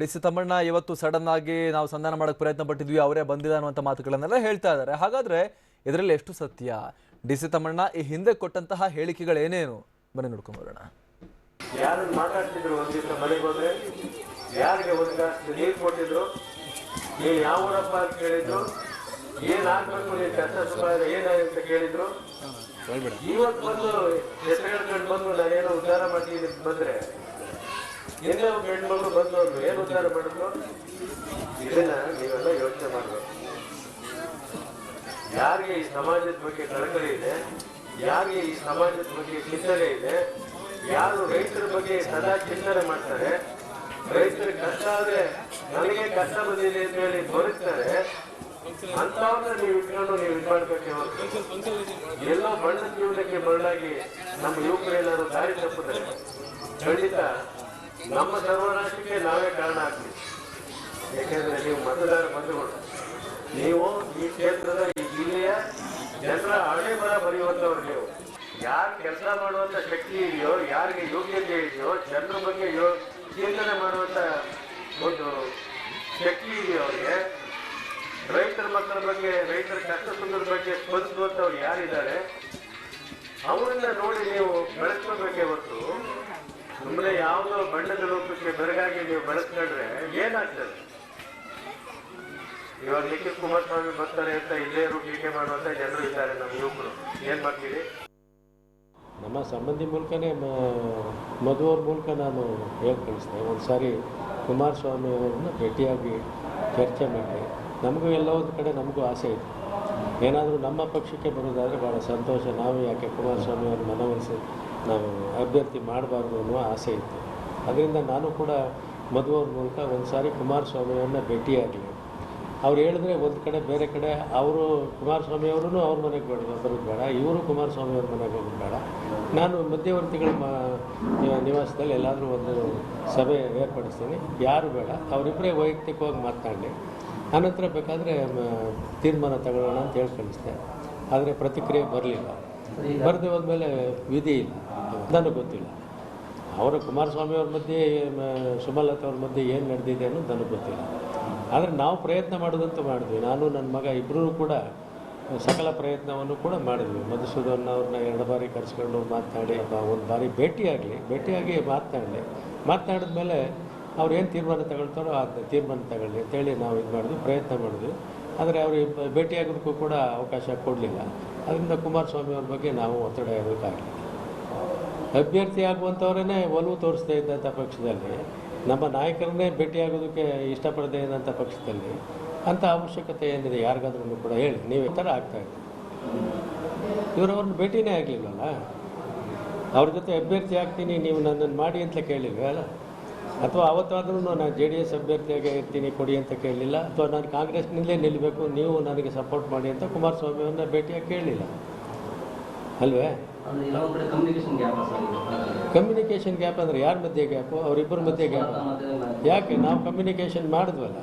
D C Thammanna ಇವತ್ತು sudden ಆಗಿ ನಾವು ಸಂಧಾನ ಮಾಡಕ್ಕೆ ಪ್ರಯತ್ನ ಪಟ್ಟಿದ್ವಿ ಅವರೇ ಬಂದಿಲ್ಲ ಅನ್ನುವಂಥ ಮಾತುಗಳನ್ನೆಲ್ಲ ಹೇಳ್ತಾ ಇದ್ದಾರೆ. ಹಾಗಾದ್ರೆ ಇದರಲ್ಲಿ ಎಷ್ಟು ಸತ್ಯ? ಡಿ. ಸಿ ತಮ್ಮಣ್ಣ ಈ ಹಿಂದೆ ಕೊಟ್ಟಂತಹ ಹೇಳಿಕೆಗಳೇನೇನು? ಬನ್ನಿ ನೋಡ್ಕೊಂಡ್ ಬರೋಣ. ಯಾರು ಮಾತಾಡ್ತಿದ್ರು ಒಂದ್ ದಿವಸ ಮನೆಗೆ ಹೋದ್ರೆ? ಯಾರಿಗೆ ಒಂದ್ ಗ್ಲಾಸ್ ನೀರ್ ಕೊಟ್ಟಿದ್ರು? ನೀನು ಯಾವ ಊರಪ್ಪ ಅಂತ ಕೇಳಿದ್ರು? ಏನ್ ಆಗ್ಬೇಕು ನೀನ್ ಕೆಲಸ ಸುಖ ಅಂತ ಕೇಳಿದ್ರು? ಇವತ್ತು ಬಂದು ಹೆಸರು ಹೇಳ್ಕೊಂಡು ಬಂದು ನಾನೇನೋ ಉದ್ಧಾರ ಮಾಡ್ತೀನಿ ಅಂತ ಬಂದ್ರೆ ನಿನ್ನೆ ಒಬ್ಬ ಹೆಣ್ಮಗಳು ಬಂದವ್ರು? ಏನ್ ಉದ್ಧಾರ ಮಾಡಿದ್ರು? ಇದನ್ನ ನೀವೆಲ್ಲ ಯೋಚನೆ ಮಾಡ್ಬೇಕು. ಯಾರಿಗೆ ಈ ಸಮಾಜದ ಬಗ್ಗೆ ಕಳಕಳಿ ಇದೆ? ಯಾರಿಗೆ ಈ ಸಮಾಜದ ಬಗ್ಗೆ ಚಿಂತನೆ ಇದೆ? ಯಾರು ರೈತರ ಬಗ್ಗೆ ಸದಾ ಚಿಂತನೆ ಮಾಡ್ತಾರೆ? ರೈತರ ಕಷ್ಟ ಆದ್ರೆ ನನಗೆ ಕಷ್ಟ ಬಂದಿದೆ ಅಂತ ಹೇಳಿ ಬರುತ್ತಾರೆ ಅಂತವ್ರನ್ನ ನೀವು ಇಟ್ಕೊಂಡು ನೀವು ಇದು ಮಾಡ್ಬೇಕೆ ಎಲ್ಲೋ ಬಣ್ಣದ ಜೀವನಕ್ಕೆ ಮರಳಾಗಿ ನಮ್ಮ ಯುವಕರೇನಾದ್ರು ದಾರಿ ತಪ್ಪಿದ್ರೆ ಖಂಡಿತ ನಮ್ಮ ಸರ್ವನಾಶಕ್ಕೆ ನಾವೇ ಕಾರಣ ಆಗ್ತೀವಿ. ಯಾಕೆಂದ್ರೆ ನೀವು ಮತದಾರ ಬಂಧುಗಳು. ನೀವು ಈ ಕ್ಷೇತ್ರದ ಈ ಜಿಲ್ಲೆಯ ಜನರ ಹಳೆ ಬರ ಬರೆಯುವಂತವ್ರು ನೀವು. ಯಾರು ಕೆಲಸ ಮಾಡುವಂತ ಶಕ್ತಿ ಇದೆಯೋ, ಯಾರಿಗೆ ಯೋಗ್ಯತೆ ಇದೆಯೋ, ಜನರ ಬಗ್ಗೆ ಯೋ, ಚಿಂತನೆ ಮಾಡುವಂತ ಒಂದು ಶಕ್ತಿ ಇದೆಯೋ ಅವ್ರಿಗೆ, ರೈತರ ಮಕ್ಕಳ ಬಗ್ಗೆ, ರೈತರ ಕಷ್ಟ ಸುಂದರ ಬಗ್ಗೆ ಸ್ಪಂದಿಸುವಂತವ್ರು ಯಾರಿದ್ದಾರೆ, ಅವರನ್ನ ನೋಡಿ ನೀವು ಬೆಳೆಸ್ಕೋಬೇಕೇ ಹೊರತು ಸುಮ್ಮನೆ ಯಾವುದೋ ಬಣ್ಣದ ರೂಪಕ್ಕೆ ಬೆರಗಾಗಿ ನೀವು ಬಳಸ್ಕೊಂಡ್ರೆ ಏನಾಗ್ತದೆ? ಇವಾಗ ನಿಖಿಲ್ ಕುಮಾರಸ್ವಾಮಿ ಬರ್ತಾರೆ ಅಂತ ಇಲ್ಲೇ ಟೀಕೆ ಮಾಡುವಂತ ಜನರು ಇದ್ದಾರೆ ನಮ್ಮ ಯುವಕರು. ಏನ್ ಮಾಡ್ತೀರಿ? ನಮ್ಮ ಸಂಬಂಧಿ ಮೂಲಕನೇ ಮ ಅವ್ರ ಮೂಲಕ ನಾನು ಹೇಳಿ ಒಂದು ಸಾರಿ ಕುಮಾರಸ್ವಾಮಿ ಅವರನ್ನ ಭೇಟಿಯಾಗಿ ಚರ್ಚೆ ಮಾಡಿ. ನಮಗೂ ಎಲ್ಲ ಒಂದು ಕಡೆ ನಮಗೂ ಆಸೆ ಇದೆ. ಏನಾದರೂ ನಮ್ಮ ಪಕ್ಷಕ್ಕೆ ಬರೋದಾದರೆ ಭಾಳ ಸಂತೋಷ. ನಾವು ಯಾಕೆ ಕುಮಾರಸ್ವಾಮಿ ಅವ್ರ ಮನವೊಲಿಸಿ ನಾವು ಅಭ್ಯರ್ಥಿ ಮಾಡಬಾರ್ದು ಅನ್ನುವ ಆಸೆ ಇತ್ತು. ಅದರಿಂದ ನಾನು ಕೂಡ ಮದುವೆ ಮೂಲಕ ಒಂದು ಸಾರಿ ಕುಮಾರಸ್ವಾಮಿಯವ್ರನ್ನ ಭೇಟಿಯಾಗಲಿ ಅವ್ರು ಹೇಳಿದ್ರೆ ಒಂದು ಕಡೆ ಬೇರೆ ಕಡೆ ಅವರು ಕುಮಾರಸ್ವಾಮಿ ಅವರು ಅವ್ರ ಮನೆಗೆ ಬೇಡ ಬರೋದು ಬೇಡ, ಇವರು ಕುಮಾರಸ್ವಾಮಿ ಅವ್ರ ಮನೆಗೆ ಹೋಗೋದು ಬೇಡ. ನಾನು ಮಧ್ಯವರ್ತಿಗಳ ನಿವಾಸದಲ್ಲಿ ಎಲ್ಲಾದರೂ ಒಂದು ಸಭೆ ಏರ್ಪಡಿಸ್ತೀನಿ. ಯಾರು ಬೇಡ ಅವರಿಬ್ಬರೇ ವೈಯಕ್ತಿಕವಾಗಿ ಮಾತನಾಡಲಿ. ಆನಂತರ ಬೇಕಾದರೆ ತೀರ್ಮಾನ ತಗೊಳ್ಳೋಣ ಅಂತ ಹೇಳಿ ಆದರೆ ಪ್ರತಿಕ್ರಿಯೆ ಬರಲಿಲ್ಲ. ಬರದೆ ಹೋದ್ಮೇಲೆ ವಿಧಿ ಇಲ್ಲ. ನನಗೆ ಗೊತ್ತಿಲ್ಲ. ಅವರ ಕುಮಾರಸ್ವಾಮಿ ಅವ್ರ ಮಧ್ಯೆ ಸುಮಲತಾ ಅವ್ರ ಮಧ್ಯೆ ಏನು ನಡೆದಿದೆ ಅನ್ನೋದು ನನಗೆ ಗೊತ್ತಿಲ್ಲ. ಆದರೆ ನಾವು ಪ್ರಯತ್ನ ಮಾಡೋದಂತೂ ಮಾಡಿದ್ವಿ. ನಾನು, ನನ್ನ ಮಗ ಇಬ್ಬರೂ ಕೂಡ ಸಕಲ ಪ್ರಯತ್ನವನ್ನು ಕೂಡ ಮಾಡಿದ್ವಿ. ಮಧುಸೂದನ್ ಅವ್ರನ್ನ ಎರಡು ಬಾರಿ ಕರೆಸ್ಕೊಂಡು ಮಾತನಾಡಿ ಒಂದು ಬಾರಿ ಭೇಟಿಯಾಗಲಿ, ಭೇಟಿಯಾಗಿ ಮಾತನಾಡಲಿ. ಮಾತನಾಡಿದ ಮೇಲೆ ಅವ್ರು ಏನು ತೀರ್ಮಾನ ತಗೊಳ್ತಾರೋ ಆ ತೀರ್ಮಾನ ತಗೊಳ್ಳಿ ಅಂತೇಳಿ ನಾವು ಇದು ಮಾಡಿದ್ವಿ, ಪ್ರಯತ್ನ ಮಾಡಿದ್ವಿ. ಆದರೆ ಅವ್ರಿಗೆ ಬ- ಭೇಟಿಯಾಗೋದಕ್ಕೂ ಕೂಡ ಅವಕಾಶ ಕೊಡಲಿಲ್ಲ. ಅದರಿಂದ ಕುಮಾರಸ್ವಾಮಿ ಅವ್ರ ಬಗ್ಗೆ ನಾವು ಒತ್ತಡ ಇರೋಕ್ಕಾಗಲಿಲ್ಲ ಅಭ್ಯರ್ಥಿ ಆಗುವಂಥವರೇ ಒಲವು ತೋರಿಸ್ತಾ ಇದ್ದಂಥ ಪಕ್ಷದಲ್ಲಿ, ನಮ್ಮ ನಾಯಕರನ್ನೇ ಭೇಟಿಯಾಗೋದಕ್ಕೆ ಇಷ್ಟಪಡದೇ ಇದ್ದಂಥ ಪಕ್ಷದಲ್ಲಿ ಅಂಥ ಅವಶ್ಯಕತೆ ಏನಿದೆ ಯಾರಿಗಾದ್ರೂ ಕೂಡ ಹೇಳಿ, ನೀವು ಥರ ಆಗ್ತಾ ಇದ್ದೀರಿ. ಇವರವ್ರನ್ನ ಭೇಟಿನೇ ಆಗಲಿಲ್ಲಲ್ಲ? ಅವ್ರ ಜೊತೆ ಅಭ್ಯರ್ಥಿ ಆಗ್ತೀನಿ, ನೀವು ನನ್ನನ್ನು ಮಾಡಿ ಅಂತ ಕೇಳಿಲ್ವಲ್ಲ ಅಥವಾ ಅವತ್ತಾದರೂ ನಾನು ಜೆ ಡಿ ಎಸ್ ಅಭ್ಯರ್ಥಿಯಾಗಿ ಇರ್ತೀನಿ ಕೊಡಿ ಅಂತ ಕೇಳಲಿಲ್ಲ. ಅಥವಾ ನಾನು ಕಾಂಗ್ರೆಸ್ನಲ್ಲೇ ನಿಲ್ಲಬೇಕು ನೀವು ನನಗೆ ಸಪೋರ್ಟ್ ಮಾಡಿ ಅಂತ ಕುಮಾರಸ್ವಾಮಿ ಅವ್ರನ್ನ ಭೇಟಿಯಾಗಿ ಕೇಳಲಿಲ್ಲ. ಅಲ್ವೇ. ಕಮ್ಯುನಿಕೇಷನ್ ಗ್ಯಾಪ್ ಅಂದರೆ ಯಾರ ಮಧ್ಯೆ ಗ್ಯಾಪು ಅವರಿಬ್ಬರ ಮಧ್ಯೆ ಗ್ಯಾಪ್ ಯಾಕೆ? ನಾವು ಕಮ್ಯುನಿಕೇಷನ್ ಮಾಡಿದ್ವಲ್ಲ.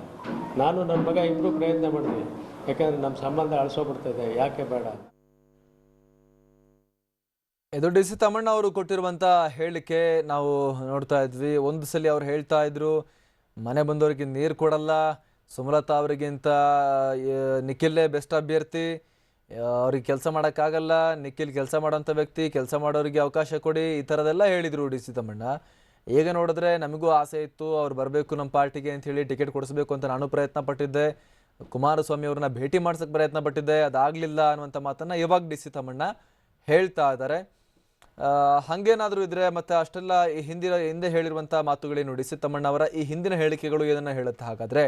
ನಾನು ನನ್ನ ಮಗ ಇಬ್ಬರು ಪ್ರಯತ್ನ ಮಾಡಿದ್ವಿ. ಯಾಕಂದ್ರೆ ನಮ್ಮ ಸಂಬಂಧ ಅಳಿಸೋಗ್ಬಿಡ್ತದೆ. ಯಾಕೆ ಬೇಡ? ಇದು ಡಿ ಸಿ ತಮ್ಮಣ್ಣ ಅವರು ಕೊಟ್ಟಿರುವಂತ ಹೇಳಿಕೆ ನಾವು ನೋಡ್ತಾ ಇದ್ವಿ. ಒಂದು ಸಲ ಅವ್ರು ಹೇಳ್ತಾ ಇದ್ರು, ಮನೆ ಬಂದವರಿಗೆ ನೀರು ಕೊಡಲ್ಲ, ಸುಮಲತಾ ಅವರಿಗಿಂತ ನಿಖಿಲ್ ನಿಖಿಲ್ಲೇ ಬೆಸ್ಟ್ ಅಭ್ಯರ್ಥಿ ಅವ್ರಿಗೆ ಕೆಲಸ ಮಾಡೋಕ್ಕಾಗಲ್ಲ, ನಿಖಿಲ್ ಕೆಲಸ ಮಾಡೋಂಥ ವ್ಯಕ್ತಿ, ಕೆಲಸ ಮಾಡೋರಿಗೆ ಅವಕಾಶ ಕೊಡಿ, ಈ ಥರದೆಲ್ಲ ಹೇಳಿದರು ಡಿ ಸಿ ತಮ್ಮಣ್ಣ. ಈಗ ನೋಡಿದ್ರೆ ನಮಗೂ ಆಸೆ ಇತ್ತು, ಅವ್ರು ಬರಬೇಕು ನಮ್ಮ ಪಾರ್ಟಿಗೆ ಅಂತ ಹೇಳಿ ಟಿಕೆಟ್ ಕೊಡಿಸ್ಬೇಕು ಅಂತ ನಾನು ಪ್ರಯತ್ನ ಪಟ್ಟಿದ್ದೆ ಕುಮಾರಸ್ವಾಮಿ ಅವ್ರನ್ನ ಭೇಟಿ ಮಾಡ್ಸೋಕ್ಕೆ ಪ್ರಯತ್ನ ಪಟ್ಟಿದ್ದೆ ಅದಾಗಲಿಲ್ಲ ಅನ್ನುವಂಥ ಮಾತನ್ನು ಇವಾಗ ಡಿ ಸಿ ತಮ್ಮಣ್ಣ ಹೇಳ್ತಾ ಇದ್ದಾರೆ. ಹಾಗೇನಾದರೂ ಇದ್ರೆ ಮತ್ತೆ ಅಷ್ಟೆಲ್ಲ ಈ ಹಿಂದಿನ ಹಿಂದೆ ಹೇಳಿರುವಂತಹ ಮಾತುಗಳೇನು ಡಿ ಸಿ ತಮ್ಮಣ್ಣವರ ಈ ಹಿಂದಿನ ಹೇಳಿಕೆಗಳು ಏನನ್ನ ಹೇಳುತ್ತೆ. ಹಾಗಾದ್ರೆ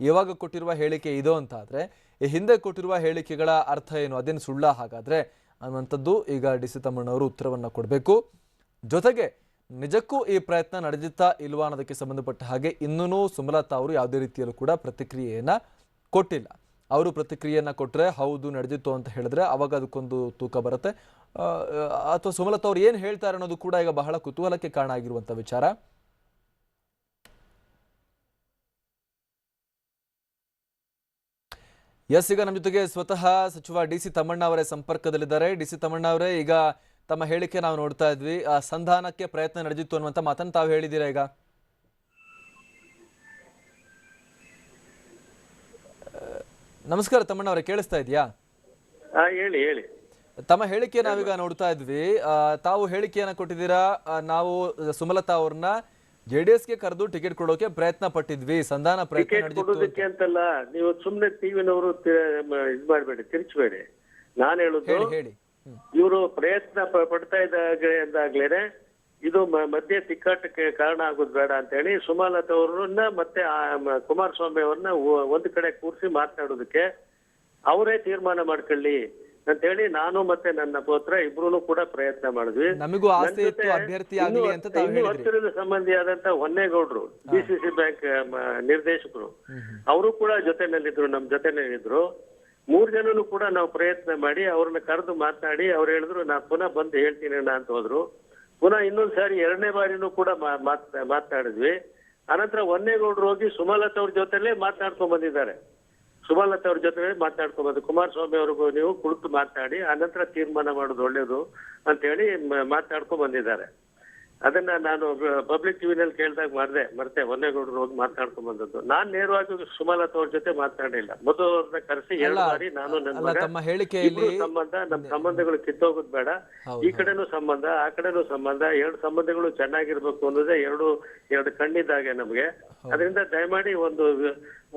ಇವಾಗ ಕೊಟ್ಟಿರುವ ಹೇಳಿಕೆ ಇದು ಅಂತ ಆದ್ರೆ ಈ ಹಿಂದೆ ಕೊಟ್ಟಿರುವ ಹೇಳಿಕೆಗಳ ಅರ್ಥ ಏನು? ಅದೇನು ಸುಳ್ಳ? ಹಾಗಾದ್ರೆ ಅನ್ನುವಂಥದ್ದು ಈಗ ಡಿ ಸಿ ತಮ್ಮಣ್ಣವರು ಉತ್ತರವನ್ನು ಕೊಡಬೇಕು. ಜೊತೆಗೆ ನಿಜಕ್ಕೂ ಈ ಪ್ರಯತ್ನ ನಡೆದಿತ್ತಾ ಇಲ್ವಾ ಅನ್ನೋದಕ್ಕೆ ಸಂಬಂಧಪಟ್ಟ ಹಾಗೆ ಇನ್ನೂ ಸುಮಲತಾ ಅವರು ಯಾವುದೇ ರೀತಿಯಲ್ಲೂ ಕೂಡ ಪ್ರತಿಕ್ರಿಯೆಯನ್ನು ಕೊಟ್ಟಿಲ್ಲ. ಅವರು ಪ್ರತಿಕ್ರಿಯೆಯನ್ನು ಕೊಟ್ಟರೆ ಹೌದು ನಡೆದಿತ್ತು ಅಂತ ಹೇಳಿದ್ರೆ ಅವಾಗ ಅದಕ್ಕೊಂದು ತೂಕ ಬರುತ್ತೆ. ಅಥವಾ ಸುಮಲತಾ ಅವ್ರು ಏನು ಹೇಳ್ತಾರೆ ಅನ್ನೋದು ಕೂಡ ಈಗ ಬಹಳ ಕುತೂಹಲಕ್ಕೆ ಕಾರಣ ಆಗಿರುವಂತಹ ವಿಚಾರ. ಎಸ್, ಈಗ ನಮ್ಮ ಜೊತೆಗೆ ಸ್ವತಃ ಸಚಿವ ಡಿ ಸಿ ತಮ್ಮಣ್ಣ ಅವರೇ ಸಂಪರ್ಕದಲ್ಲಿದ್ದಾರೆ. ಡಿ ಸಿ ತಮ್ಮಣ್ಣ ಅವರೇ, ಈಗ ತಮ್ಮ ಹೇಳಿಕೆ ನಾವು ನೋಡ್ತಾ ಇದ್ವಿ. ಆ, ಸಂಧಾನಕ್ಕೆ ಪ್ರಯತ್ನ ನಡೆದಿತ್ತು ಅನ್ನುವಂಥ ಮಾತನ್ನು ತಾವು ಹೇಳಿದ್ದೀರಾ ಈಗ? ನಮಸ್ಕಾರ ತಮ್ಮಣ್ಣ ಅವರೇ, ಕೇಳಿಸ್ತಾ ಇದೆಯಾ? ಹೇಳಿ ಹೇಳಿ. ತಮ್ಮ ಹೇಳಿಕೆ ನಾವೀಗ ನೋಡ್ತಾ ಇದ್ವಿ. ತಾವು ಹೇಳಿಕೆಯನ್ನ ಕೊಟ್ಟಿದ್ದೀರಾ? ನಾವು ಸುಮಲತಾ ಅವ್ರನ್ನ ಜೆಡಿಎಸ್ಗೆ ಕರೆದು ಟಿಕೆಟ್ ಕೊಡೋಕೆ ಪ್ರಯತ್ನ ಪಟ್ಟಿದ್ವಿ. ಸಂಧಾನ ಪ್ರಯತ್ನ ಟಿಕೆಟ್ ಕೊಡೋದಕ್ಕೆ ಅಂತಲ್ಲ ನೀವು ಸುಮ್ನೆ ಟಿವಿನವರು ಇದ್ ಮಾಡ್ಬೇಡಿ ತಿರ್ಚಬೇಡಿ. ನಾನು ಹೇಳುದು ಹೇಳಿ ಇವರು ಪ್ರಯತ್ನ ಪಡ್ತಾ ಇದ್ದಾಗ ಎಂದಾಗ್ಲೇನೆ ಇದು ಮಧ್ಯೆ ತಿಕ್ಕಾಟಕ್ಕೆ ಕಾರಣ ಆಗೋದು ಬೇಡ ಅಂತ ಹೇಳಿ ಸುಮಲತಾ ಅವ್ರನ್ನ ಮತ್ತೆ ಕುಮಾರಸ್ವಾಮಿ ಅವ್ರನ್ನ ಒಂದ್ ಕಡೆ ಕೂರಿಸಿ ಮಾತನಾಡೋದಕ್ಕೆ ಅವರೇ ತೀರ್ಮಾನ ಮಾಡ್ಕೊಳ್ಳಿ. ಅಂತ ಹೇಳಿ ನಾನು ಮತ್ತೆ ನನ್ನ ಪುತ್ರ ಇಬ್ರು ಕೂಡ ಪ್ರಯತ್ನ ಮಾಡಿದ್ವಿ. ನಮಗೂ ಆಸೆ ಇತ್ತು ಅಭ್ಯರ್ಥಿ ಆಗಲಿ ಅಂತ ತಾವು ಇನ್ನೂ ಹೇಳಿದ್ರಿ. ಹತ್ತಿರದ ಸಂಬಂಧಿಯಾದಂತ ಹೊನ್ನೇಗೌಡ್ರು ಡಿಸಿಸಿ ಬ್ಯಾಂಕ್ ನಿರ್ದೇಶಕರು. ಅವರು ಕೂಡ ಜೊತೆನಲ್ಲಿದ್ರು ನಮ್ ಜೊತೆನಲ್ಲಿದ್ರು. ಮೂರ್ ಜನನು ಕೂಡ ನಾವು ಪ್ರಯತ್ನ ಮಾಡಿ ಅವ್ರನ್ನ ಕರೆದು ಮಾತನಾಡಿ ಅವ್ರು ಹೇಳಿದ್ರು ನಾ ಪುನಃ ಬಂದು ಹೇಳ್ತೀನಿ ಅಣ್ಣ ಅಂತ ಹೋದ್ರು. ಪುನಃ ಇನ್ನೊಂದ್ ಸಾರಿ ಎರಡನೇ ಬಾರಿನೂ ಕೂಡ ಮಾ- ಮಾತ್- ಮಾತನಾಡಿದ್ವಿ ಅನಂತರ ಹೊನ್ನೇಗೌಡರು ಹೋಗಿ ಸುಮಲತಾ ಅವ್ರ ಜೊತೆಲೇ ಮಾತನಾಡ್ಕೊಂಡ್ ಬಂದಿದ್ದಾರೆ. ಸುಮಲತಾ ಅವ್ರ ಜೊತೆ ಮಾತಾಡ್ಕೋಬಹುದು ಕುಮಾರಸ್ವಾಮಿ ಅವ್ರಿಗೂ ನೀವು ಕುಳಿತು ಮಾತಾಡಿ ಆನಂತರ ತೀರ್ಮಾನ ಮಾಡೋದು ಒಳ್ಳೇದು ಅಂತ ಹೇಳಿ ಮ- ಮಾತನಾಡ್ಕೊಂಡ್ ಬಂದಿದ್ದಾರೆ. ಅದನ್ನ ನಾನು ಪಬ್ಲಿಕ್ ಟಿವಿ ನಲ್ಲಿ ಕೇಳಿದಾಗ ಮಾಡಿದೆ ಮತ್ತೆ ಹೊನ್ನೇಗೌಡರು ಹೋಗಿ ಮಾತನಾಡ್ಕೊಂಡ್ ಬಂದದ್ದು. ನಾನ್ ನೇರವಾಗಿ ಸುಮಲತಾ ಅವ್ರ ಜೊತೆ ಮಾತನಾಡಿಲ್ಲ ಮೊದಲು ಅವ್ರನ್ನ ಕರೆಸಿ ಎರಡು ಬಾರಿ ನಾನು ನನ್ನ ಮಗ ಇಬ್ರು ಸಂಬಂಧ ನಮ್ ಸಂಬಂಧಗಳು ಕಿತ್ತೋಗೋದು ಬೇಡ. ಈ ಕಡೆನೂ ಸಂಬಂಧ ಆ ಕಡೆನೂ ಸಂಬಂಧ ಎರಡು ಸಂಬಂಧಗಳು ಚೆನ್ನಾಗಿರ್ಬೇಕು ಅನ್ನೋದೇ ಎರಡು ಎರಡು ಕಣ್ಣಿದ್ದಾಗೆ ನಮ್ಗೆ. ಅದರಿಂದ ದಯಮಾಡಿ ಒಂದು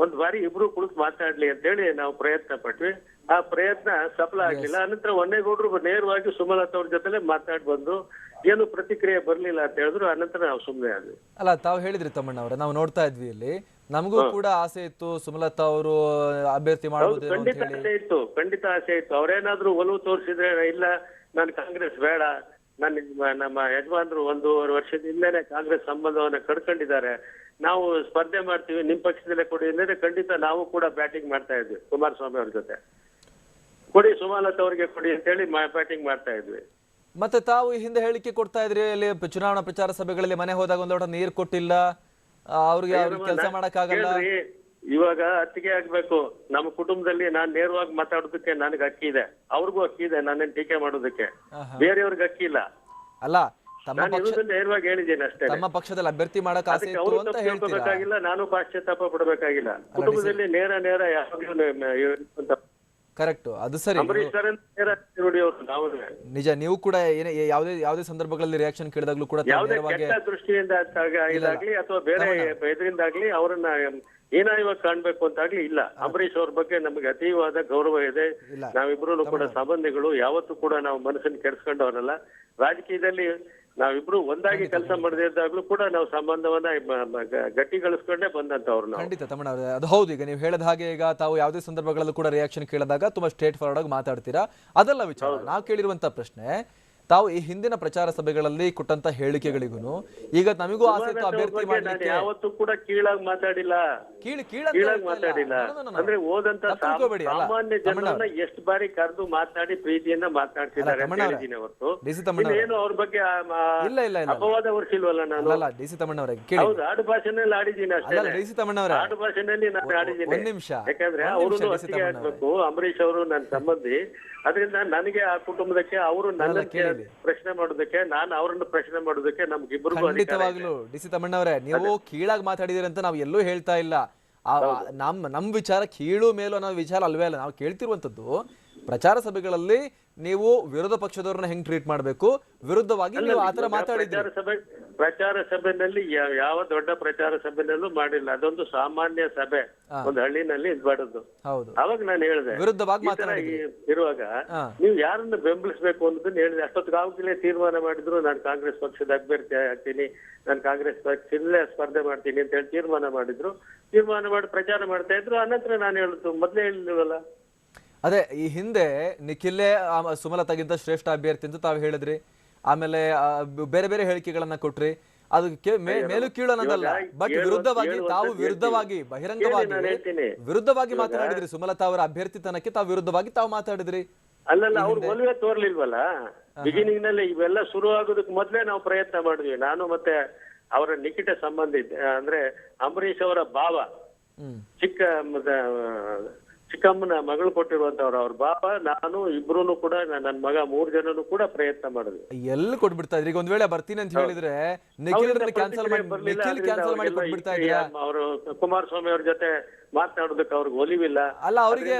ಒಂದ್ ಬಾರಿ ಇಬ್ರು ಕುಳಿತು ಮಾತಾಡ್ಲಿ ಅಂತ ಹೇಳಿ ನಾವು ಪ್ರಯತ್ನ ಪಟ್ವಿ. ಆ ಪ್ರಯತ್ನ ಸಫಲ ಆಗ್ಲಿಲ್ಲ. ಅನಂತರ ಹೊನ್ನೇಗೌಡರು ನೇರವಾಗಿ ಸುಮಲತಾ ಅವ್ರ ಜೊತೆಲೆ ಮಾತಾಡಿ ಬಂದು ಏನು ಪ್ರತಿಕ್ರಿಯೆ ಬರ್ಲಿಲ್ಲ ಅಂತ ಹೇಳಿದ್ರು. ಅನಂತರ ನಾವು ಸುಮ್ಮನೆ ಆದ್ವಿ. ಅಲ್ಲ ತಾವು ಹೇಳಿದ್ರಿ ಅವರ ನಾವು ನೋಡ್ತಾ ಇದ್ವಿ ಇಲ್ಲಿ. ನಮಗೂ ಕೂಡ ಆಸೆ ಇತ್ತು ಸುಮಲತಾ ಅವರು ಅಭ್ಯರ್ಥಿ ಮಾಡಬಹುದು ಖಂಡಿತ ಆಸೆ ಇತ್ತು ಖಂಡಿತ ಆಸೆ ಇತ್ತು. ಅವ್ರೇನಾದ್ರೂ ಒಲವು ತೋರಿಸಿದ್ರೆ ಇಲ್ಲ ನಾನು ಕಾಂಗ್ರೆಸ್ ಬೇಡ ನನ್ನ ನಮ್ಮ ಯಜಮಾನ್ರು ಒಂದೂವರೆ ವರ್ಷದಿಂದಲೇ ಕಾಂಗ್ರೆಸ್ ಸಂಬಂಧವನ್ನ ಕಡ್ಕೊಂಡಿದ್ದಾರೆ. ನಾವು ಸ್ಪರ್ಧೆ ಮಾಡ್ತೀವಿ ನಿಮ್ ಪಕ್ಷದಲ್ಲೇ ಕೊಡಿ ಅಂದ್ರೆ ಖಂಡಿತ ನಾವು ಕೂಡ ಬ್ಯಾಟಿಂಗ್ ಮಾಡ್ತಾ ಇದ್ವಿ ಕುಮಾರಸ್ವಾಮಿ ಅವ್ರ ಜೊತೆ. ಕೊಡಿ ಸುಮಲತಾ ಅವರಿಗೆ ಕೊಡಿ ಅಂತ ಹೇಳಿ ಬ್ಯಾಟಿಂಗ್ ಮಾಡ್ತಾ ಇದ್ವಿ. ಮತ್ತೆ ತಾವು ಈ ಹಿಂದೆ ಹೇಳಿಕೆ ಕೊಡ್ತಾ ಇದ್ರಿ ಅಲ್ಲಿ ಚುನಾವಣಾ ಪ್ರಚಾರ ಸಭೆಗಳಲ್ಲಿ ಮನೆ ಹೋದಾಗ ಒಂದ್ ಲೋಟ ನೀರ್ ಕೊಟ್ಟಿಲ್ಲ ಆ, ಅವ್ರಿಗೆ ಅವ್ರಿಗೆ ಕೆಲಸ ಮಾಡಕ್ಕಾಗಲ್ಲ. ಕೇಳ್ರಿ, ಇವಾಗ ಅತ್ತಿಗೆ ಆಗ್ಬೇಕು. ನಮ್ಮ ಕುಟುಂಬದಲ್ಲಿ ನಾನ್ ನೇರವಾಗಿ ಮಾತಾಡೋದಕ್ಕೆ ನನಗೆ ಅಕ್ಕಿ ಇದೆ. ಅವ್ರಿಗೂ ಅಕ್ಕಿ ಇದೆ ನನ್ನನ್ನು ಟೀಕೆ ಮಾಡೋದಕ್ಕೆ. ಆಹಾ. ಬೇರೆಯವ್ರಿಗೆ ಅಕ್ಕಿ ಇಲ್ಲ. ಅಲ್ಲ ತಮ್ಮ ನಾನು ಪಕ್ಷ ಇರೋದನ್ನ ನೇರವಾಗಿ ಹೇಳಿದ್ದೀನಿ ಅಷ್ಟೇ. ತಮ್ಮ ಪಕ್ಷದಲ್ಲಿ ಅಭ್ಯರ್ಥಿ ಮಾಡಕ್ ಆಸೆ ಅದಕ್ಕೆ ಇತ್ತು ಅವರು ಅಂತ ತಪ್ಪು ಹೇಳ್ತೀರಾ? ತಿಳ್ಕೊಬೇಕಾಗಿಲ್ಲ ನಾನು ಪಾಶ್ಚಾತ್ತಾಪ ಪಡಬೇಕಾಗಿಲ್ಲ. ಕುಟುಂಬದಲ್ಲಿ ನೇರ ನೇರ ಯಾವಾಗ್ಲೂ ನ- ಇರುವಂತ ಕರೆಕ್ಟ್. ಅದು ಸರಿ. ಅಂಬರೀಶ್ ಸರ್ ನೋಡಿ ಅವರು ನಾವು ನಿಜ ನೀವು ಕೂಡ ಏನೇ ಯಾವುದೇ ಯಾವುದೇ ಸಂದರ್ಭಗಳಲ್ಲಿ ರಿಯಾಕ್ಷನ್ ಕೇಳಿದಾಗ್ಲೂ ಕೂಡ ತಾವು ಯಾವುದೇ ನೇರವಾಗಿ ಕೆಟ್ಟ ದೃಷ್ಟಿಯಿಂದ ಆಗ- ಇದಾಗ್ಲಿ ಅಥವಾ ಬೇರೆ ಇದರಿಂದಾಗ್ಲಿ ಅವರನ್ನ ಹೀನಾಯವಾಗಿ ಕಾಣ್ಬೇಕು ಅಂತಾಗ್ಲಿ ಇಲ್ಲ. ಅಂಬರೀಶ್ ಅವ್ರ ಬಗ್ಗೆ ನಮ್ಗೆ ಅತೀವಾದ ಗೌರವ ಇದೆ. ಇಲ್ಲ. ನಾವಿಬ್ರು ಕೂಡ ಸಂಬಂಧಿಗಳು ಯಾವತ್ತೂ ಕೂಡ ನಾವು ಮನಸ್ಸನ್ನು ಕೆಡಿಸ್ಕೊಂಡವರಲ್ಲ. ರಾಜಕೀಯದಲ್ಲಿ ನಾವಿಬ್ರು ಒಂದಾಗಿ ಕೆಲಸ ಮಾಡದೇ ಇದ್ದಾಗ್ಲೂ ಕೂಡ ನಾವು ಸಂಬಂಧವನ್ನ ಗಟ್ಟಿಗಳಿಸ್ಕೊಂಡೇ ಬಂದಂತವ್ರು ನಾವು. ಖಂಡಿತ ತಮ್ಮ ಅದು ಹೌದು. ಈಗ ನೀವು ಹೇಳಿದ ಹಾಗೆ ಈಗ ತಾವು ಯಾವುದೇ ಸಂದರ್ಭಗಳಲ್ಲೂ ಕೂಡ ರಿಯಾಕ್ಷನ್ ಕೇಳಿದಾಗ ತುಂಬಾ ಸ್ಟ್ರೇಟ್ ಫಾರ್ವರ್ಡ್ ಆಗಿ ಮಾತಾಡ್ತೀರಾ? ಅದೆಲ್ಲ ವಿಚಾರ. ನಾವು ಕೇಳಿರುವಂತ ಪ್ರಶ್ನೆ ತಾವು ಈ ಹಿಂದಿನ ಪ್ರಚಾರ ಸಭೆಗಳಲ್ಲಿ ಕೊಟ್ಟಂತ ಹೇಳಿಕೆಗಳಿಗೂ ಈಗ ನಮಗೂ ಆಸಕ್ತ ಅಭ್ಯರ್ಥಿ ಮಾಡ್ಲಿಕ್ಕೆ ಯಾವತ್ತೂ ಕೂಡ ಕೀಳಾಗಿ ಮಾತಾಡಿಲ್ಲ. ಕೀಳು ಕೀಳಾಗಿ ಮಾತಾಡಿಲ್ಲ. ಅಂದ್ರೆ ಅಲ್ಲ. ಸಾಮಾನ್ಯ ಜನರನ್ನ ಎಷ್ಟು ಬಾರಿ ಕರೆದು ಮಾತಾಡಿ ಪ್ರೀತಿಯನ್ನ ಮಾತಾಡ್ತಿದ್ದಾರೆ ಅಂತ ತಮ್ಮಣ್ಣ ಏನು ಅವ್ರ. ಬಗ್ಗೆ ಇಲ್ಲ ಇಲ್ಲ ಇಲ್ಲ. ಅಪವಾದ ಹೊರಿಸಿಲ್ವಲ್ಲ ನಾನು? ಅಲ್ಲ ಡಿ ಸಿ ತಮ್ಮಣ್ಣವರೇ ಕೇಳಿ. ಹೌದು ಆಡು ಭಾಷೆನಲ್ಲಿ ಆಡಿದ್ದೀನಿ ಅಷ್ಟೇ. ಅಲ್ಲ ಡಿ ಸಿ ತಮ್ಮಣ್ಣವರೇ ಆಡು ಭಾಷೆನಲ್ಲಿ ನಾನು ಆಡಿದ್ದೀನಿ. ಒಂದ್ ನಿಮಿಷ. ಯಾಕಂದ್ರೆ ಅವರು. ತಮ್ಮಣ್ಣವರೇ ಅಂಬರೀಶ್ ಅವರು ನನ್ನ ಸಂಬಂಧಿ. ಅದರಿಂದ ನನಗೆ ಆ ಕುಟುಂಬದಕ್ಕೆ ಅವರು ನನ್ನ ಪ್ರಶ್ನೆ ಮಾಡೋದಕ್ಕೆ ನಾನು ಅವರನ್ನು ಪ್ರಶ್ನೆ ಮಾಡೋದಕ್ಕೆ ಅಧಿಕಾರ ಇದೆ. ಖಂಡಿತವಾಗ್ಲೂ ಡಿ ಸಿ ತಮ್ಮಣ್ಣವರೇ ನೀವು ಕೀಳಾಗಿ ಮಾತಾಡಿದಿರಿ ಅಂತ ನಾವು ಎಲ್ಲೂ ಹೇಳ್ತಾ ಇಲ್ಲ. ಆ- ನಮ್ ನಮ್ ವಿಚಾರ ಕೀಳು ಮೇಲು ಅನ್ನೋ ವಿಚಾರ ಅಲ್ವೇ ಅಲ್ಲ. ನಾವು ಕೇಳ್ತಿರುವಂತದ್ದು ಪ್ರಚಾರ ಸಭೆಗಳಲ್ಲಿ ನೀವು ವಿರೋಧ ಪಕ್ಷದವ್ರನ್ನ ಹೆಂಗ್ ಟ್ರೀಟ್ ಮಾಡ್ಬೇಕು? ವಿರುದ್ಧವಾಗಿ ನೀವು ಆತರ ಮಾತಾಡಿದ್ರಿ ಪ್ರಚಾರ ಸಭೆ ಪ್ರಚಾರ ಸಭೆನಲ್ಲಿ ಯಾವ ದೊಡ್ಡ ಪ್ರಚಾರ ಸಭೆನಲ್ಲೂ ಮಾಡಿಲ್ಲ. ಅದೊಂದು ಸಾಮಾನ್ಯ ಸಭೆ. ಒಂದು ಹಳ್ಳಿನಲ್ಲಿ ಇದ್ ಮಾಡೋದು ಅವಾಗ ನಾನು ಹೇಳಿದೆ ಇರುವಾಗ. ನೀವು ಯಾರನ್ನ ಬೆಂಬಲಿಸಬೇಕು ಅನ್ನೋದನ್ನ ಹೇಳಿದೆ. ಅಷ್ಟೊತ್ತಿಗಾಗಲೇ ತೀರ್ಮಾನ ಮಾಡಿದ್ರು ನಾನು ಕಾಂಗ್ರೆಸ್ ಪಕ್ಷದ ಅಭ್ಯರ್ಥಿ ಆಗ್ತೀನಿ ನಾನು ಕಾಂಗ್ರೆಸ್ ಪಕ್ಷದಲ್ಲೇ ಸ್ಪರ್ಧೆ ಮಾಡ್ತೀನಿ ಅಂತ ಹೇಳಿ ತೀರ್ಮಾನ ಮಾಡಿದ್ರು. ತೀರ್ಮಾನ ಮಾಡಿ ಪ್ರಚಾರ ಮಾಡ್ತಾ ಇದ್ರು. ಅನಂತರ ನಾನು ಹೇಳುದು ಮೊದ್ಲೇ ಹೇಳಿದ್ವಲ್ಲ. ಅದೇ ಈ ಹಿಂದೆ ನಿಖಿಲ್ಲೇ ಸುಮಲತಾಗಿಂತ ಶ್ರೇಷ್ಠ ಅಭ್ಯರ್ಥಿ ಅಂತ ತಾವು ಹೇಳಿದ್ರಿ. ಆಮೇಲೆ ಬೇರೆ ಬೇರೆ ಹೇಳಿಕೆಗಳನ್ನ ಕೊಟ್ರಿ ಅದು ಮೇಲು ಕೀಳು ಅನ್ನೋದಲ್ಲ ಬಟ್ ವಿರುದ್ಧವಾಗಿ ತಾವು ವಿರುದ್ಧವಾಗಿ ಬಹಿರಂಗವಾಗಿ ವಿರುದ್ಧವಾಗಿ ಮಾತನಾಡಿದ್ರಿ. ಸುಮಲತಾ ಅವರ ಅಭ್ಯರ್ಥಿತನಕ್ಕೆ ತಾವು ವಿರುದ್ಧವಾಗಿ ತಾವು ಮಾತಾಡಿದ್ರಿ. ಅಲ್ಲಲ್ಲ ಅವ್ರು ಒಲುವೆ ತೋರ್ಲಿಲ್ವಲ್ಲ? ಬಿಗಿನಿಂಗ್ನಲ್ಲಿ ಇವೆಲ್ಲ ಶುರು ಆಗೋದಕ್ಕೆ ಮೊದ್ಲೇ ನಾವು ಪ್ರಯತ್ನ ಮಾಡಿದ್ವಿ. ನಾನು ಮತ್ತೆ ಅವರ ನಿಕಟ ಸಂಬಂಧಿ ಅಂದ್ರೆ ಅಂಬರೀಶ್ ಅವರ ಭಾವ. ಚಿಕ್ಕ ಚಿಕ್ಕಮ್ಮನ ಮಗಳು ಕೊಟ್ಟಿರುವಂತವ್ರು ಅವ್ರ ಬಾಪ ನಾನು ಇಬ್ರು ಕೂಡ ನನ್ನ ಮಗ ಮೂರ್ ಜನನು ಕೂಡ ಪ್ರಯತ್ನ ಮಾಡಿದ್ವಿ. ಎಲ್ಲಿ ಕೊಟ್ಬಿಡ್ತಾ ಇದ್ರಿ? ಈಗ ಒಂದ್ ವೇಳೆ ಬರ್ತೀನಿ ಅಂತ ಹೇಳಿದ್ರೆ ನಿಖಿಲ್ ಕ್ಯಾನ್ಸಲ್ ಮಾಡಿ ನಿಖಿಲ್ ಕ್ಯಾನ್ಸಲ್ ಮಾಡಿ ಕೊಟ್ಬಿಡ್ತಾ ಅವರು ಕುಮಾರಸ್ವಾಮಿ ಅವ್ರ ಜೊತೆ ಮಾತನಾಡೋದಕ್ಕೆ ಅವ್ರಿಗೆ ಒಲಿವಿಲ್ಲ. ಅಲ್ಲ ಅವರಿಗೆ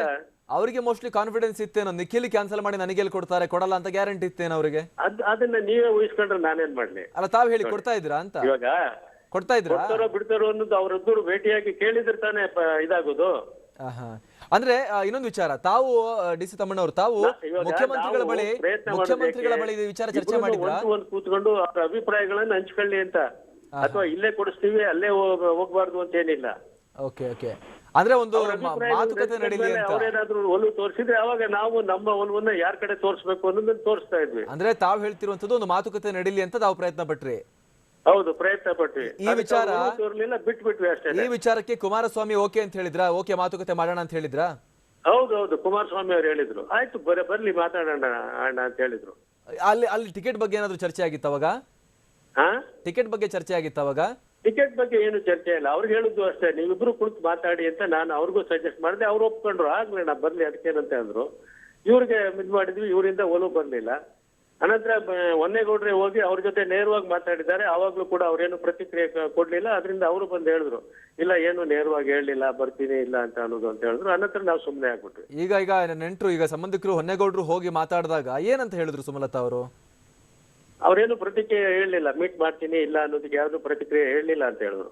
ಅವರಿಗೆ ಮೋಸ್ಟ್ಲಿ ಕಾನ್ಫಿಡೆನ್ಸ್ ಇತ್ತೇನೋ? ನಿಖಿಲ್ ಕ್ಯಾನ್ಸಲ್ ಮಾಡಿ ನನಗೆ ಎಲ್ಲಿ ಕೊಡ್ತಾರೆ? ಕೊಡಲ್ಲ ಅಂತ ಗ್ಯಾರಂಟಿ ಇತ್ತೇನೋ ಅವರಿಗೆ? ಅದ್ ಅದನ್ನ ನೀವೇ ಊಹಿಸ್ಕೊಂಡ್ರೆ ನಾನೇನ್ ಮಾಡ್ಲಿ? ಅಲ್ಲ ತಾವ್ ಹೇಳಿ ಕೊಡ್ತಾ ಇದ್ರಾ ಅಂತ? ಇವಾಗ ಕೊಡ್ತಾ ಇದ್ರಾ? ಬಿಡ್ತಾರೋ ಅನ್ನೋದು ಅವರಿಬ್ಬರು ಭೇಟಿಯಾಗಿ ಕೇಳಿದ್ರೆ ತಾನೇ ಇದಾಗೋದು. ಅಂದ್ರೆ ಇನ್ನೊಂದು ವಿಚಾರ. ತಾವು ಡಿ ಸಿ ತಮ್ಮಣ್ಣವರು ತಾವು ಮುಖ್ಯಮಂತ್ರಿಗಳ ಬಳಿ ಮುಖ್ಯಮಂತ್ರಿಗಳ ಬಳಿ ವಿಚಾರ ಚರ್ಚೆ ಮಾಡಿದ್ರೆ? ಒಂದು ಕೂತ್ಕೊಂಡು ಅವ್ರ ಅಭಿಪ್ರಾಯಗಳನ್ನ ಹಂಚ್ಕೊಳ್ಳಿ ಅಂತ. ಅಥವಾ ಇಲ್ಲೇ ಕೊಡಿಸ್ತೀವಿ ಅಲ್ಲೇ ಹೋಗ್- ಹೋಗ್ಬಾರ್ದು ಅಂತ ಏನಿಲ್ಲ. Okay okay. ಅಂದ್ರೆ ಒಂದು ಮಾತುಕತೆ ನಡೀಲಿ ಅಂತ. ಅವ್ರೇನಾದ್ರೂ ಒಲವು ತೋರಿಸಿದ್ರೆ ಅವಾಗ ನಾವು ನಮ್ಮ ಒಲವನ್ನ ಯಾರ ಕಡೆ ತೋರಿಸ್ಬೇಕು ಅನ್ನೋದನ್ನ ತೋರಿಸ್ತಾ ಇದ್ವಿ. ಅಂದ್ರೆ ತಾವು ಹೇಳ್ತಿರುವಂತದ್ದು ಒಂದು ಮಾತುಕತೆ ನಡೀಲಿ ಅಂತ ತಾವು ಪ್ರಯತ್ನ ಪಟ್ರಿ. ಹೌದು ಪ್ರಯತ್ನ ಪಟ್ವಿ. ಈ ವಿಚಾರ- ಬಿಟ್ಬಿಟ್ವಿ ಬಿಟ್ಟು ಬಿಟ್ವಿ ಅಷ್ಟೇ. ಈ ವಿಚಾರಕ್ಕೆ ಕುಮಾರಸ್ವಾಮಿ ಓಕೆ ಅಂತ ಹೇಳಿದ್ರಾ? ಓಕೆ ಮಾತುಕತೆ ಮಾಡೋಣ ಅಂತ ಹೇಳಿದ್ರಾ? ಹೌದು ಹೌದು ಕುಮಾರಸ್ವಾಮಿ ಅವ್ರು ಹೇಳಿದ್ರು. ಆಯ್ತು ಬರ ಬರ್ಲಿ ಮಾತಾಡೋಣ ಅಣ್ಣ ಅಂತ ಹೇಳಿದ್ರು. ಅಲ್ಲಿ ಅಲ್ಲಿ ಟಿಕೆಟ್ ಬಗ್ಗೆ ಏನಾದ್ರು ಚರ್ಚೆ ಆಗಿತ್ತು ಅವಾಗ? ಹಾ? ಟಿಕೆಟ್ ಬಗ್ಗೆ ಚರ್ಚೆ ಆಗಿತ್ತು ಅವಾಗ? ಟಿಕೆಟ್ ಬಗ್ಗೆ ಏನು ಚರ್ಚೆ ಇಲ್ಲ. ಅವ್ರು ಹೇಳಿದ್ದು ಅಷ್ಟೇ. ನೀವಿಬ್ರು ಕುಳಿತು ಮಾತಾಡಿ ಅಂತ ನಾನು ಅವ್ರಿಗೂ ಸಜೆಸ್ಟ್ ಮಾಡಿದೆ. ಅವ್ರು ಒಪ್ಕೊಂಡ್ರು. ಆಗ್ಲಿ ನಾ ಬರ್ಲಿ ಅದಕ್ಕೇನಂತ ಅಂದ್ರು. ಇವ್ರಿಗೆ ಇದ್ ಮಾಡಿದ್ವಿ ಇವರಿಂದ ಒಲವು ಬರ್ಲಿಲ್ಲ. ಅನಂತರ ಹೊನ್ನೇಗೌಡ್ರೆ ಹೋಗಿ ಅವ್ರ ಜೊತೆ ನೇರವಾಗಿ ಮಾತಾಡಿದ್ದಾರೆ. ಅವಾಗ್ಲೂ ಕೂಡ ಅವ್ರೇನು ಪ್ರತಿಕ್ರಿಯೆ ಕೊಡ್ಲಿಲ್ಲ. ಅದರಿಂದ ಅವರು ಬಂದು ಹೇಳಿದ್ರು ಇಲ್ಲ ಏನು ನೇರವಾಗಿ ಹೇಳಲಿಲ್ಲ ಬರ್ತೀನಿ ಇಲ್ಲ ಅಂತ ಅನ್ನೋದು ಅಂತ ಹೇಳಿದ್ರು. ಅನಂತರ ನಾವು ಸುಮ್ಮನೆ ಆಗ್ಬಿಟ್ವಿ. ಈಗ ಈಗ ನೆಂಟರು ಈಗ ಸಂಬಂಧಿಕರು ಹೊನ್ನೇಗೌಡರು ಹೋಗಿ ಮಾತಾಡಿದಾಗ ಏನಂತ ಹೇಳಿದ್ರು ಸುಮಲತಾ ಅವರು? ಅವ್ರೇನು ಪ್ರತಿಕ್ರಿಯೆ ಹೇಳಲಿಲ್ಲ. ಮೀಟ್ ಮಾಡ್ತೀನಿ ಇಲ್ಲ ಅನ್ನೋದಕ್ಕೆ ಯಾವ್ದು ಪ್ರತಿಕ್ರಿಯೆ ಹೇಳಲಿಲ್ಲ ಅಂತ ಹೇಳಿದ್ರು.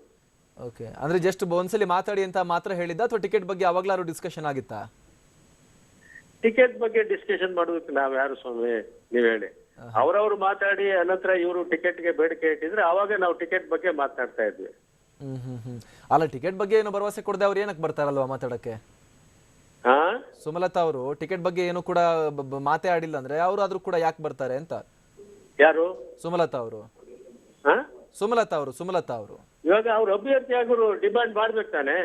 ಓಕೆ. ಅಂದ್ರೆ ಜಸ್ಟ್ ಒಂದ್ಸಲಿ ಮಾತಾಡಿ ಅಂತ ಮಾತ್ರ ಹೇಳಿದ್ದ ಅಥವಾ ಟಿಕೆಟ್ ಬಗ್ಗೆ ಅವಾಗ್ಲಾರು ಡಿಸ್ಕಷನ್ ಆಗಿತ್ತಾ? ಟಿಕೆಟ್ ಬಗ್ಗೆ ಡಿಸ್ಕಷನ್ ಮಾಡೋದಕ್ಕೆ ನಾವ್ ಯಾರು ಸ್ವಾಮಿ ನೀವ್ ಹೇಳಿ. ಅವ್ರವ್ರು ಮಾತಾಡಿ ಅನಂತರ ಇವರು ಟಿಕೆಟ್ಗೆ ಬೇಡಿಕೆ ಇಟ್ಟಿದ್ರೆ ಅವಾಗ ನಾವು ಟಿಕೆಟ್ ಬಗ್ಗೆ ಮಾತಾಡ್ತಾ ಇದ್ವಿ. ಹ್ಮ್ ಹ್ಮ್ ಹ್ಮ್. ಅಲ್ಲ ಟಿಕೆಟ್ ಬಗ್ಗೆ ಏನು ಭರವಸೆ ಕೊಡದೆ ಅವ್ರು ಏನಕ್ಕೆ ಬರ್ತಾರಲ್ವಾ ಮಾತಾಡಕ್ಕೆ? ಹಾ? ಸುಮಲತಾ ಅವರು ಟಿಕೆಟ್ ಬಗ್ಗೆ ಏನು ಕೂಡ ಮಾತೆ ಬ- ಮಾತೇ ಆಡಿಲ್ಲ ಅಂದ್ರೆ ಅವರು ಆದ್ರೂ ಕೂಡ ಯಾಕೆ ಬರ್ತಾರೆ ಅಂತ? ಯಾರು? ಸುಮಲತಾ ಅವರು. ಹಾ? ಸುಮಲತಾ ಅವರು ಸುಮಲತಾ ಅವರು. ಇವಾಗ ಅವ್ರ ಅಭ್ಯರ್ಥಿ ಆಗೋರು ಡಿಮಾಂಡ್ ಮಾಡ್ಬೇಕು ತಾನೆ?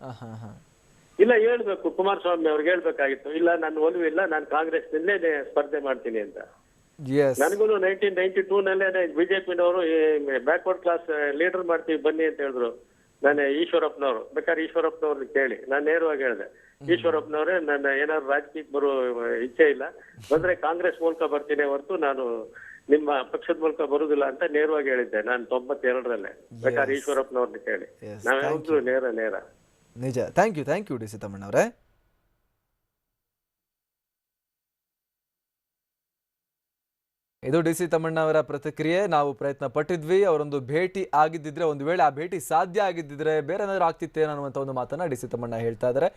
ಹಾ ಹಾ ಇಲ್ಲ ಹೇಳ್ಬೇಕು. ಕುಮಾರಸ್ವಾಮಿ ಅವ್ರಿಗೆ ಹೇಳ್ಬೇಕಾಗಿತ್ತು. ಇಲ್ಲ ನನ್ನ ಇಲ್ಲ ನಾನು ಕಾಂಗ್ರೆಸ್ ನಿನ್ನೆ ಸ್ಪರ್ಧೆ ಮಾಡ್ತೀನಿ ಅಂತ. ನನಗೂ ನೈನ್ಟೀನ್ ನೈನ್ಟಿ ಟೂ ನಲ್ಲೇ ಬಿಜೆಪಿನವರು ಬ್ಯಾಕ್ವರ್ಡ್ ಕ್ಲಾಸ್ ಲೀಡರ್ ಮಾಡ್ತೀವಿ ಬನ್ನಿ ಅಂತ ಹೇಳಿದ್ರು. ನಾನು ಈಶ್ವರಪ್ಪನವರು. ಬೇಕಾದ್ರೆ ಈಶ್ವರಪ್ಪನವ್ರನ್ನ ಕೇಳಿ. ನಾನು ನೇರವಾಗಿ ಹೇಳಿದೆ. ಈಶ್ವರಪ್ಪನವರೇ ನನ್ನ ಏನಾದ್ರು ರಾಜಕೀಯಕ್ಕೆ ಬರೋ ಇಚ್ಛೆ ಇಲ್ಲ. ಬಂದ್ರೆ ಕಾಂಗ್ರೆಸ್ ಮೂಲಕ ಬರ್ತೀನಿ ಹೊರತು ನಾನು ನಿಮ್ಮ ಪಕ್ಷದ ಮೂಲಕ ಬರುದಿಲ್ಲ ಅಂತ ನೇರವಾಗಿ ಹೇಳಿದ್ದೆ. ನಾನು ತೊಂಬತ್ತೆರಡರಲ್ಲೇ. ಬೇಕಾದ್ರೆ ಈಶ್ವರಪ್ಪನವ್ರನ್ನ ಕೇಳಿ. ನಾವ್ ನೇರ ನೇರ. ನಿಜ. Thank you thank you D C ತಮ್ಮಣ್ಣವರೇ ಇದು ಡಿ ಸಿ ತಮ್ಮಣ್ಣವರ ಪ್ರತಿಕ್ರಿಯೆ. ನಾವು ಪ್ರಯತ್ನ ಪಟ್ಟಿದ್ವಿ. ಅವರೊಂದು ಭೇಟಿ ಆಗಿದ್ದಿದ್ರೆ, ಒಂದು ವೇಳೆ ಆ ಭೇಟಿ ಸಾಧ್ಯ ಆಗಿದ್ದಿದ್ರೆ ಬೇರೆ ಏನಾದರೂ ಆಗ್ತಿತ್ತೇನೋ ಅನ್ನುವಂಥ ಒಂದು ಮಾತನ್ನ ಡಿ ಸಿ ತಮ್ಮಣ್ಣ ಹೇಳ್ತಾ ಇದ್ದಾರೆ.